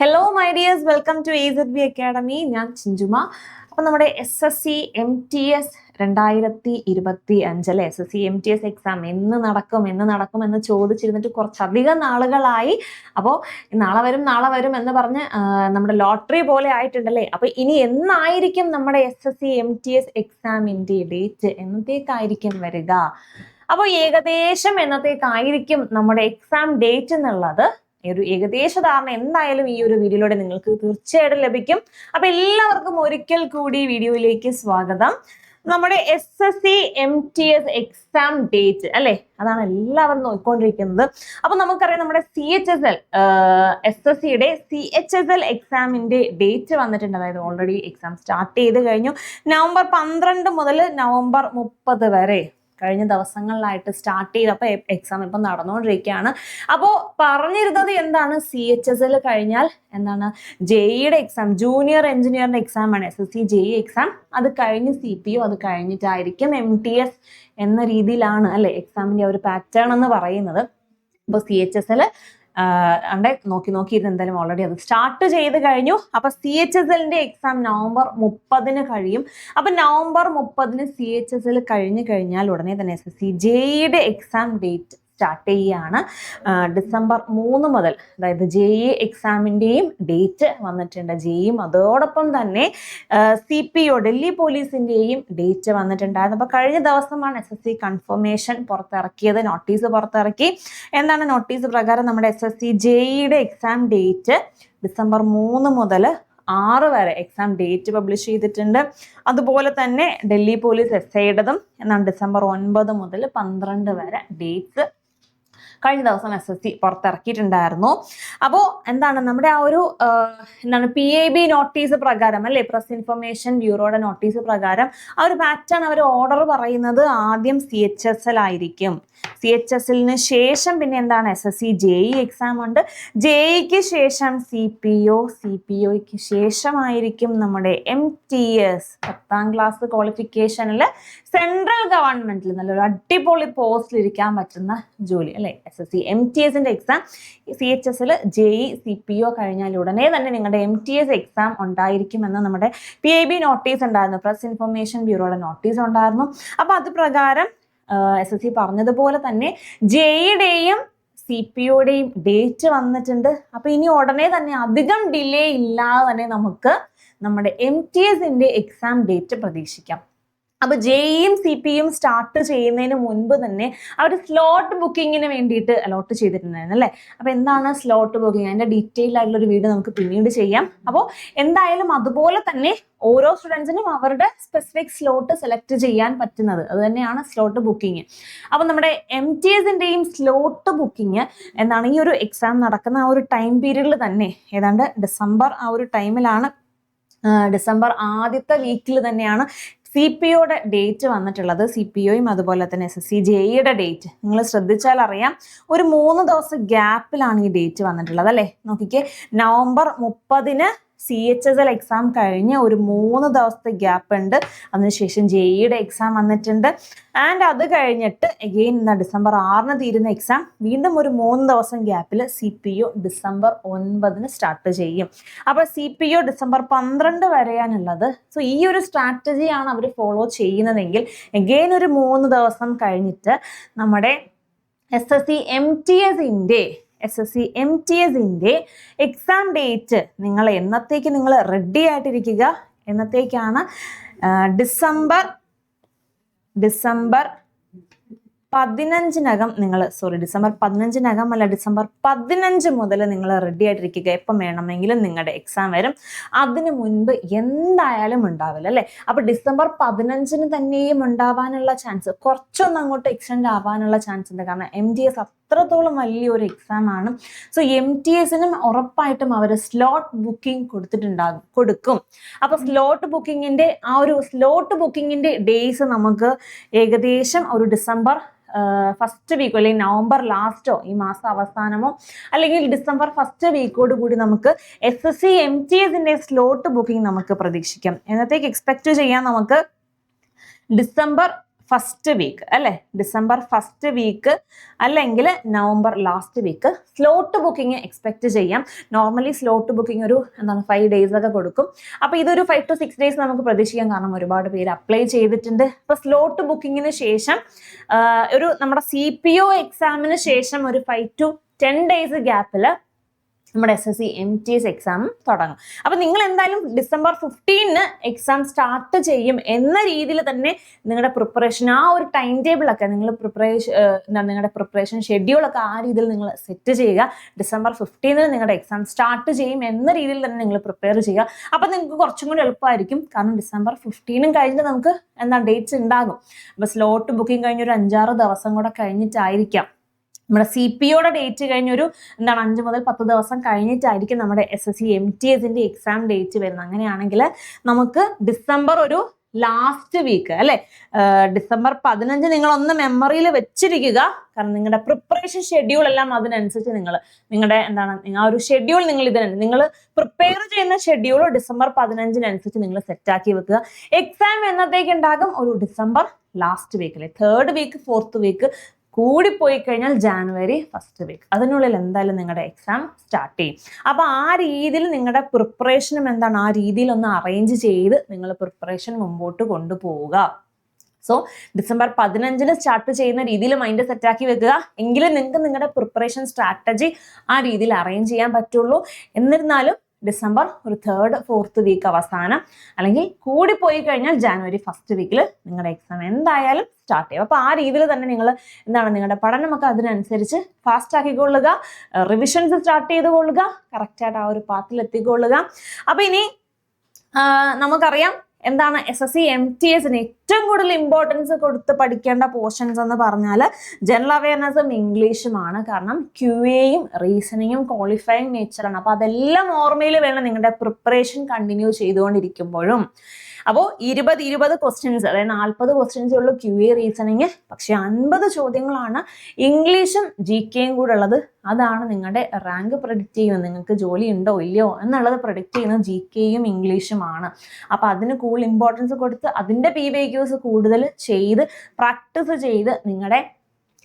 Hello my dears welcome to A Z B academy ഞാൻ ചിഞ്ചുമ. അപ്പം നമ്മുടെ S S C M T S രണ്ടായിരത്തി ഇരുപത്തി അഞ്ചല്ലേ S S C M T S exam എന്ന് നടക്കും എന്ന് നടക്കും എന്ന് ചോദിച്ചിരുന്നിട്ട് കുറച്ചധികം നാളുകളായി. അപ്പോൾ നാളെ വരും നാളെ വരും എന്ന് പറഞ്ഞ് നമ്മുടെ ലോട്ടറി പോലെ ആയിട്ടുണ്ടല്ലേ? അപ്പോൾ ഇനി എന്നായിരിക്കും നമ്മുടെ S S C M T S എക്സാമിന്റെ ഡേറ്റ് എന്നത്തേക്കായിരിക്കും വരിക? അപ്പോൾ ഏകദേശം എന്നത്തേക്കായിരിക്കും നമ്മുടെ എക്സാം ഡേറ്റ് എന്നുള്ളത്? ഒരു ഏകദേശ ധാരണ എന്തായാലും ഈ ഒരു വീഡിയോയിലൂടെ നിങ്ങൾക്ക് തീർച്ചയായിട്ടും ലഭിക്കും. അപ്പൊ എല്ലാവർക്കും ഒരിക്കൽ കൂടി വീഡിയോയിലേക്ക് സ്വാഗതം. നമ്മുടെ S S C M T S exam date അല്ലെ? അതാണ് എല്ലാവരും നോക്കിക്കൊണ്ടിരിക്കുന്നത്. അപ്പൊ നമുക്കറിയാം നമ്മുടെ C H S L S S സിയുടെ സി എച്ച് എസ് എൽ എക്സാമിന്റെ ഡേറ്റ് വന്നിട്ടുണ്ട്. അതായത് ഓൾറെഡി എക്സാം സ്റ്റാർട്ട് ചെയ്ത് കഴിഞ്ഞു. നവംബർ പന്ത്രണ്ട് മുതൽ നവംബർ മുപ്പത് വരെ. കഴിഞ്ഞ ദിവസങ്ങളിലായിട്ട് സ്റ്റാർട്ട് ചെയ്തപ്പോൾ എക്സാം ഇപ്പം നടന്നുകൊണ്ടിരിക്കുകയാണ് അപ്പോൾ പറഞ്ഞിരുന്നത് എന്താണ്? സി എച്ച് എസ് എൽ കഴിഞ്ഞാൽ എന്താണ്? ജെഇയുടെ എക്സാം ജൂനിയർ എഞ്ചിനീയറിന്റെ എക്സാമാണ് S S C JE exam അത് കഴിഞ്ഞ് സി പി യു അത് കഴിഞ്ഞിട്ടായിരിക്കും എം ടി എസ് എന്ന രീതിയിലാണ് അല്ലെ എക്സാമിന്റെ ഒരു പാറ്റേൺ എന്ന് പറയുന്നത്. അപ്പോൾ സി എച്ച് എസ് എൽ അണ്ടെ നോക്കി നോക്കിയിരുന്ന് എന്തായാലും ഓൾറെഡി അത് സ്റ്റാർട്ട് ചെയ്ത് കഴിഞ്ഞു. അപ്പൊ സി എച്ച് എസ് എല്ലിന്റെ എക്സാം നവംബർ മുപ്പതിന് കഴിയും. അപ്പൊ നവംബർ മുപ്പതിന് സി എച്ച് എസ് എൽ കഴിഞ്ഞു കഴിഞ്ഞാൽ ഉടനെ തന്നെ എസ് എസ് സി ജെയുടെ എക്സാം ഡേറ്റ് സ്റ്റാർട്ട് ചെയ്യുകയാണ് ഡിസംബർ മൂന്ന് മുതൽ അതായത് ജെ ഇ എക്സാമിന്റെയും ഡേറ്റ് വന്നിട്ടുണ്ട്. ജെയും അതോടൊപ്പം തന്നെ സി പി ഒ ഡൽഹി പോലീസിന്റെയും ഡേറ്റ് വന്നിട്ടുണ്ടായിരുന്നു. അപ്പോൾ കഴിഞ്ഞ ദിവസമാണ് എസ് എസ് സി കൺഫർമേഷൻ പുറത്തിറക്കിയത് നോട്ടീസ് പുറത്തിറക്കി. എന്താണ് നോട്ടീസ് പ്രകാരം നമ്മുടെ എസ് എസ് സി ജെഇയുടെ എക്സാം ഡേറ്റ് ഡിസംബർ മൂന്ന് മുതൽ ആറ് വരെ എക്സാം ഡേറ്റ് പബ്ലിഷ് ചെയ്തിട്ടുണ്ട്. അതുപോലെ തന്നെ ഡൽഹി പോലീസ് എസ് ഐയുടേതും എന്നാണ് ഡിസംബർ ഒൻപത് മുതൽ പന്ത്രണ്ട് വരെ ഡേറ്റ്സ് കഴിഞ്ഞ ദിവസം എസ് എസ് സി പുറത്തിറക്കിയിട്ടുണ്ടായിരുന്നു. അപ്പോൾ എന്താണ് നമ്മുടെ ആ ഒരു എന്താണ് പി എ ബി നോട്ടീസ് പ്രകാരം അല്ലേ? പ്രസ് ഇൻഫർമേഷൻ ബ്യൂറോയുടെ നോട്ടീസ് പ്രകാരം ആ ഒരു പാറ്റേൺ അവർ ഓർഡർ പറയുന്നത് ആദ്യം സി എച്ച് എസ് എൽ ആയിരിക്കും. സി എച്ച് എസ് എല്ലിന് ശേഷം പിന്നെ എന്താണ്? S S C J E exam ഉണ്ട്. ജെ ഇക്ക് ശേഷം C P O C P ഒക്ക് ശേഷമായിരിക്കും നമ്മുടെ എം ടി എസ് പത്താം ക്ലാസ് ക്വാളിഫിക്കേഷനിൽ സെൻട്രൽ ഗവൺമെന്റിൽ നല്ലൊരു അടിപൊളി പോസ്റ്റിൽ ഇരിക്കാൻ പറ്റുന്ന ജോലി അല്ലെ? S S C M T എസിന്റെ എക്സാം സി എച്ച് എസിൽ J E C P O കഴിഞ്ഞാൽ ഉടനെ തന്നെ നിങ്ങളുടെ എം ടി എസ് എക്സാം ഉണ്ടായിരിക്കുമെന്ന് നമ്മുടെ പി ഐ ബി നോട്ടീസ് ഉണ്ടായിരുന്നു. പ്രസ് ഇൻഫർമേഷൻ ബ്യൂറോയുടെ നോട്ടീസ് ഉണ്ടായിരുന്നു. അപ്പൊ അത് പ്രകാരം എസ് എസ് സി പറഞ്ഞതുപോലെ തന്നെ ജെയുടെയും സി പി ഒയുടെയും ഡേറ്റ് വന്നിട്ടുണ്ട്. അപ്പൊ ഇനി ഉടനെ തന്നെ അധികം ഡിലേ ഇല്ലാതെ തന്നെ നമുക്ക് നമ്മുടെ എം ടി എസിന്റെ എക്സാം ഡേറ്റ് പ്രതീക്ഷിക്കാം. അപ്പൊ ജെയും സി പിയും സ്റ്റാർട്ട് ചെയ്യുന്നതിന് മുൻപ് തന്നെ അവർ സ്ലോട്ട് ബുക്കിങ്ങിന് വേണ്ടിയിട്ട് അലോട്ട് ചെയ്തിട്ടുണ്ടായിരുന്നു അല്ലേ? അപ്പൊ എന്താണ് സ്ലോട്ട് ബുക്കിംഗ് അതിന്റെ ഡീറ്റെയിൽ ആയിട്ടുള്ള ഒരു വീഡിയോ നമുക്ക് പിന്നീട് ചെയ്യാം. അപ്പോൾ എന്തായാലും അതുപോലെ തന്നെ ഓരോ സ്റ്റുഡൻസിനും അവരുടെ സ്പെസിഫിക് സ്ലോട്ട് സെലക്ട് ചെയ്യാൻ പറ്റുന്നത്. അത് തന്നെയാണ് സ്ലോട്ട് ബുക്കിംഗ് അപ്പൊ നമ്മുടെ എം ടി എസിന്റെയും സ്ലോട്ട് ബുക്കിംഗ് എന്നാണ് ഈ ഒരു എക്സാം നടക്കുന്ന ആ ഒരു ടൈം പീരീഡിൽ തന്നെ. ഏതാണ്ട് ഡിസംബർ ആ ഒരു ടൈമിലാണ് ഡിസംബർ ആദ്യത്തെ വീക്കിൽ തന്നെയാണ് സി പി ഒയുടെ ഡേറ്റ് വന്നിട്ടുള്ളത് സി പി ഒയും അതുപോലെ തന്നെ എസ് എസ് സി ജെയുടെ ഡേറ്റ് നിങ്ങൾ ശ്രദ്ധിച്ചാൽ അറിയാം ഒരു മൂന്ന് ദിവസം ഗ്യാപ്പിലാണ് ഈ ഡേറ്റ് വന്നിട്ടുള്ളത് അല്ലേ? നോക്കിക്കേ. നവംബർ മുപ്പതിന് C H S L exam കഴിഞ്ഞ് ഒരു മൂന്ന് ദിവസത്തെ ഗ്യാപ്പ് ഉണ്ട്. അതിനുശേഷം ജെഇയുടെ എക്സാം വന്നിട്ടുണ്ട്. ആൻഡ് അത് കഴിഞ്ഞിട്ട് എഗെയിൻ ഇന്ന് ഡിസംബർ ആറിന് തീരുന്ന എക്സാം വീണ്ടും ഒരു മൂന്ന് ദിവസം ഗ്യാപ്പിൽ സി പി ഒ ഡിസംബർ ഒൻപതിന് സ്റ്റാർട്ട് ചെയ്യും. അപ്പോൾ സി പി ഒ ഡിസംബർ പന്ത്രണ്ട് വരെയാണുള്ളത്. സോ ഈ ഒരു സ്ട്രാറ്റജിയാണ് അവർ ഫോളോ ചെയ്യുന്നതെങ്കിൽ എഗെയിൻ ഒരു മൂന്ന് ദിവസം കഴിഞ്ഞിട്ട് നമ്മുടെ S S C M T എസിന്റെ S S C M T എസിന്റെ എക്സാം ഡേറ്റ് നിങ്ങൾ എന്നത്തേക്ക് നിങ്ങൾ റെഡി ആയിട്ടിരിക്കുക? എന്നത്തേക്കാണ്? ഡിസംബർ ഡിസംബർ പതിനഞ്ചിനകം നിങ്ങൾ സോറി ഡിസംബർ പതിനഞ്ചിനകം അല്ല ഡിസംബർ പതിനഞ്ച് മുതൽ നിങ്ങൾ റെഡി ആയിട്ടിരിക്കുക. എപ്പം വേണമെങ്കിലും നിങ്ങളുടെ എക്സാം വരും. അതിനു മുൻപ് എന്തായാലും ഉണ്ടാവില്ല അല്ലേ? അപ്പോൾ ഡിസംബർ പതിനഞ്ചിന് തന്നെയും ഉണ്ടാവാനുള്ള ചാൻസ് കുറച്ചൊന്നും അങ്ങോട്ട് എക്സ്റ്റെൻഡ് ആവാനുള്ള ചാൻസ് ഉണ്ട്. കാരണം എം ഡി എസ് അത്രത്തോളം വലിയൊരു എക്സാം ആണ്. സോ എം ടി എസിനും ഉറപ്പായിട്ടും അവർ സ്ലോട്ട് ബുക്കിംഗ് കൊടുത്തിട്ടുണ്ടാകും കൊടുക്കും. അപ്പൊ സ്ലോട്ട് ബുക്കിങ്ങിന്റെ ആ ഒരു സ്ലോട്ട് ബുക്കിങ്ങിന്റെ ഡേയ്സ് നമുക്ക് ഏകദേശം ഒരു ഡിസംബർ ഫസ്റ്റ് വീക്കോ അല്ലെങ്കിൽ നവംബർ ലാസ്റ്റോ ഈ മാസം അവസാനമോ അല്ലെങ്കിൽ ഡിസംബർ ഫസ്റ്റ് വീക്കോട് കൂടി നമുക്ക് S S C M T എസിന്റെ സ്ലോട്ട് ബുക്കിംഗ് നമുക്ക് പ്രതീക്ഷിക്കാം. എന്നത്തേക്ക് എക്സ്പെക്ട് ചെയ്യാൻ നമുക്ക്? ഡിസംബർ ഫസ്റ്റ് വീക്ക് അല്ലെ? ഡിസംബർ ഫസ്റ്റ് വീക്ക് അല്ലെങ്കിൽ November last week slot booking expect ചെയ്യാം. നോർമലി സ്ലോട്ട് ബുക്കിംഗ് ഒരു എന്താണ് ഫൈവ് ഡേയ്സ് ഒക്കെ കൊടുക്കും. അപ്പോൾ ഇതൊരു ഫൈവ് ടു സിക്സ് ഡേയ്സ് നമുക്ക് പ്രതീക്ഷിക്കാൻ കാരണം ഒരുപാട് പേര് അപ്ലൈ ചെയ്തിട്ടുണ്ട്. അപ്പോൾ സ്ലോട്ട് ബുക്കിങ്ങിന് ശേഷം ഒരു നമ്മുടെ സി പി ഒ എക്സാമിന് ശേഷം ഒരു ഫൈവ് ടു ടെൻ ഡേയ്സ് ഗ്യാപ്പിൽ നമ്മുടെ S S C M T S exam തുടങ്ങും. അപ്പം നിങ്ങൾ എന്തായാലും ഡിസംബർ ഫിഫ്റ്റീനിന് എക്സാം സ്റ്റാർട്ട് ചെയ്യും എന്ന രീതിയിൽ തന്നെ നിങ്ങളുടെ പ്രിപ്പറേഷൻ ആ ഒരു ടൈം ടേബിളൊക്കെ നിങ്ങൾ പ്രിപ്പറേഷൻ എന്താണ് നിങ്ങളുടെ പ്രിപ്പറേഷൻ ഷെഡ്യൂൾ ഒക്കെ ആ രീതിയിൽ നിങ്ങൾ സെറ്റ് ചെയ്യുക. ഡിസംബർ ഫിഫ്റ്റീനിൽ നിങ്ങളുടെ എക്സാം സ്റ്റാർട്ട് ചെയ്യും എന്ന രീതിയിൽ തന്നെ നിങ്ങൾ പ്രിപ്പയർ ചെയ്യുക. അപ്പം നിങ്ങൾക്ക് കുറച്ചും കൂടി എളുപ്പമായിരിക്കും. കാരണം ഡിസംബർ ഫിഫ്റ്റീനും കഴിഞ്ഞ് നമുക്ക് എന്താ ഡേറ്റ്സ് ഉണ്ടാകും. അപ്പോൾ സ്ലോട്ട് ബുക്കിംഗ് കഴിഞ്ഞ ഒരു അഞ്ചാറ് ദിവസം കൂടെ കഴിഞ്ഞിട്ടായിരിക്കാം. നമ്മുടെ സി പി ഒയുടെ ഡേറ്റ് കഴിഞ്ഞൊരു എന്താണ് അഞ്ച് മുതൽ പത്ത് ദിവസം കഴിഞ്ഞിട്ടായിരിക്കും നമ്മുടെ S S C M T എസിന്റെ എക്സാം ഡേറ്റ് വരുന്നത്. അങ്ങനെയാണെങ്കിൽ നമുക്ക് ഡിസംബർ ഒരു ലാസ്റ്റ് വീക്ക് അല്ലെ? ഡിസംബർ പതിനഞ്ച് നിങ്ങൾ ഒന്ന് മെമ്മറിയിൽ വെച്ചിരിക്കുക. കാരണം നിങ്ങളുടെ പ്രിപ്പറേഷൻ ഷെഡ്യൂൾ എല്ലാം അതിനനുസരിച്ച് നിങ്ങൾ നിങ്ങളുടെ എന്താണ് നിങ്ങൾ ആ ഒരു ഷെഡ്യൂൾ നിങ്ങൾ ഇതിന് നിങ്ങൾ പ്രിപ്പയർ ചെയ്യുന്ന ഷെഡ്യൂൾ ഡിസംബർ പതിനഞ്ചിനനുസരിച്ച് നിങ്ങൾ സെറ്റാക്കി വെക്കുക. എക്സാം എന്നത്തേക്ക് ഉണ്ടാകും? ഒരു ഡിസംബർ ലാസ്റ്റ് വീക്കിലെ തേർഡ് വീക്ക് ഫോർത്ത് വീക്ക് കൂടിപ്പോയി കഴിഞ്ഞാൽ ജാനുവരി ഫസ്റ്റ് വീക്ക് അതിനുള്ളിൽ എന്തായാലും നിങ്ങളുടെ എക്സാം സ്റ്റാർട്ട് ചെയ്യും. അപ്പോൾ ആ രീതിയിൽ നിങ്ങളുടെ പ്രിപ്പറേഷനും എന്താണ്? ആ രീതിയിൽ ഒന്ന് അറേഞ്ച് ചെയ്ത് നിങ്ങൾ പ്രിപ്പറേഷൻ മുമ്പോട്ട് കൊണ്ടുപോവുക. സോ ഡിസംബർ പതിനഞ്ചിന് സ്റ്റാർട്ട് ചെയ്യുന്ന രീതിയിൽ മൈൻഡ് സെറ്റാക്കി വെക്കുക. എങ്കിലും നിങ്ങൾക്ക് നിങ്ങളുടെ പ്രിപ്പറേഷൻ സ്ട്രാറ്റജി ആ രീതിയിൽ അറേഞ്ച് ചെയ്യാൻ പറ്റുള്ളൂ. എന്നിരുന്നാലും ഡിസംബർ ഒരു തേർഡ് ഫോർത്ത് വീക്ക് അവസാനം. അല്ലെങ്കിൽ കൂടിപ്പോയി കഴിഞ്ഞാൽ ജാനുവരി ഫസ്റ്റ് വീക്കിൽ നിങ്ങളുടെ എക്സാം എന്തായാലും സ്റ്റാർട്ട് ചെയ്യും. അപ്പോൾ ആ രീതിയിൽ തന്നെ നിങ്ങൾ എന്താണ് നിങ്ങളുടെ പഠനമൊക്കെ അതിനനുസരിച്ച് ഫാസ്റ്റ് ആക്കിക്കൊള്ളുക റിവിഷൻസ് സ്റ്റാർട്ട് ചെയ്തുകൊള്ളുക കറക്റ്റായിട്ട് ആ ഒരു പാത്തിൽ എത്തിക്കൊള്ളുക. അപ്പോൾ ഇനി നമുക്കറിയാം എന്താണ് S S C M T എസിന് ഏറ്റവും കൂടുതൽ ഇമ്പോർട്ടൻസ് കൊടുത്ത് പഠിക്കേണ്ട പോർഷൻസ് എന്ന് പറഞ്ഞാൽ ജനറൽ അവയർനെസ്സും ഇംഗ്ലീഷുമാണ് കാരണം ക്യു എയും റീസണിങ്ങും ക്വാളിഫയിങ് നേച്ചറാണ് അപ്പോൾ അതെല്ലാം ഓർമ്മയിൽ വേണം നിങ്ങളുടെ പ്രിപ്പറേഷൻ കണ്ടിന്യൂ ചെയ്തുകൊണ്ടിരിക്കുമ്പോഴും. അപ്പോൾ ഇരുപത് ഇരുപത് ക്വസ്റ്റ്യൻസ് അതായത് നാൽപ്പത് ക്വസ്റ്റ്യൻസ് ഉള്ള ക്യു എ റീസണിങ് പക്ഷെ അൻപത് ചോദ്യങ്ങളാണ് ഇംഗ്ലീഷും ജി കെയും കൂടെ ഉള്ളത്. അതാണ് നിങ്ങളുടെ റാങ്ക് പ്രൊഡിക്റ്റ് ചെയ്യുന്നത്. നിങ്ങൾക്ക് ജോലി ഉണ്ടോ ഇല്ലയോ എന്നുള്ളത് പ്രൊഡിക്റ്റ് ചെയ്യുന്നത് ജി കെയും ഇംഗ്ലീഷുമാണ് അപ്പോൾ അതിന് കൂടുതൽ ഇമ്പോർട്ടൻസ് കൊടുത്ത് അതിന്റെ പി വൈ ക്യൂസ് കൂടുതൽ ചെയ്ത് പ്രാക്ടീസ് ചെയ്ത് നിങ്ങളുടെ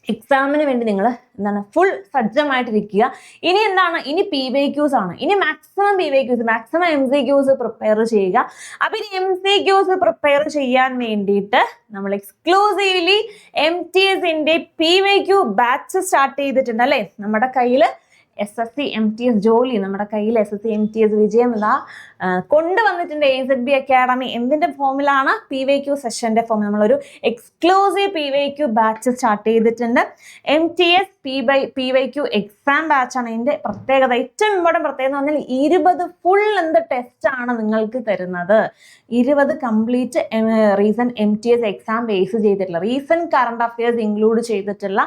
എക്സാമിന് വേണ്ടി നിങ്ങൾ എന്താണ് ഫുൾ സജ്ജമായിട്ടിരിക്കുക. ഇനി എന്താണ്? ഇനി പി വൈ ക്യൂസ് ആണ്. ഇനി maximum P Y Qs maximum M C Qs prepare ചെയ്യുക. അപ്പൊ ഇനി എം സി ക്യൂസ് പ്രിപ്പയർ ചെയ്യാൻ വേണ്ടിയിട്ട് നമ്മൾ എക്സ്ക്ലൂസീവ്ലി എം ടി എസിന്റെ P Y Q batch start ചെയ്തിട്ടുണ്ട് അല്ലേ? നമ്മുടെ കയ്യിൽ S S C M T S ജോലി നമ്മുടെ കയ്യിൽ S S C M T S വിജയം ഇതാ കൊണ്ടുവന്നിട്ടുണ്ട് എ സെഡ് ബി അക്കാഡമി എന്തിന്റെ ഫോമിലാണ് പി വൈ ക്യൂ സെഷന്റെ ഫോമിൽ നമ്മളൊരു exclusive P Y Q batch start ചെയ്തിട്ടുണ്ട്. M T S P by P Y Q exam ബാച്ചാണ് ഇതിന്റെ പ്രത്യേകത ഏറ്റവും ഇമ്പോർട്ടന്റ് പ്രത്യേകത എന്ന് പറഞ്ഞാൽ ഇരുപത് ഫുൾ എന്ത് ടെസ്റ്റ് ആണ് നിങ്ങൾക്ക് തരുന്നത്. ഇരുപത് complete reason M T S exam base ചെയ്തിട്ടുള്ള റീസൺ കറണ്ട് അഫയേഴ്സ് ഇൻക്ലൂഡ് ചെയ്തിട്ടുള്ള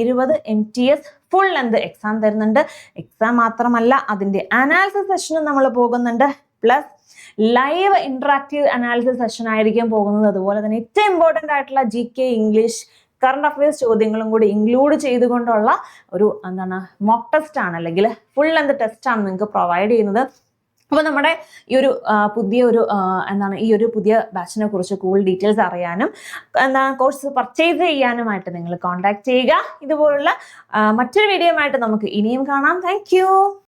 ഇരുപത് M T S full length exam തരുന്നുണ്ട്. എക്സാം മാത്രമല്ല അതിന്റെ അനാലിസിസ് സെഷനും നമ്മൾ പോകുന്നുണ്ട്. Plus live interactive analysis session ആയിരിക്കും പോകുന്നത്. അതുപോലെ തന്നെ ഏറ്റവും ഇമ്പോർട്ടന്റ് ആയിട്ടുള്ള G K English current affairs ചോദ്യങ്ങളും കൂടി ഇൻക്ലൂഡ് ചെയ്തുകൊണ്ടുള്ള ഒരു എന്താണ് മോക്ക് ടെസ്റ്റ് ആണ്. അല്ലെങ്കിൽ ഫുൾ ലെന്ത് ടെസ്റ്റ് ആണ് നിങ്ങൾക്ക് പ്രൊവൈഡ് ചെയ്യുന്നത്. അപ്പോൾ നമ്മുടെ ഈ ഒരു പുതിയ ഒരു എന്താണ് ഈ ഒരു പുതിയ ബാച്ചിനെ കുറിച്ച് കൂടുതൽ ഡീറ്റെയിൽസ് അറിയാനും എന്താ കോഴ്സ് പർച്ചേസ് ചെയ്യാനുമായിട്ട് നിങ്ങൾ കോൺടാക്ട് ചെയ്യുക. ഇതുപോലുള്ള മറ്റൊരു വീഡിയോ നമുക്ക് ഇനിയും കാണാം. താങ്ക്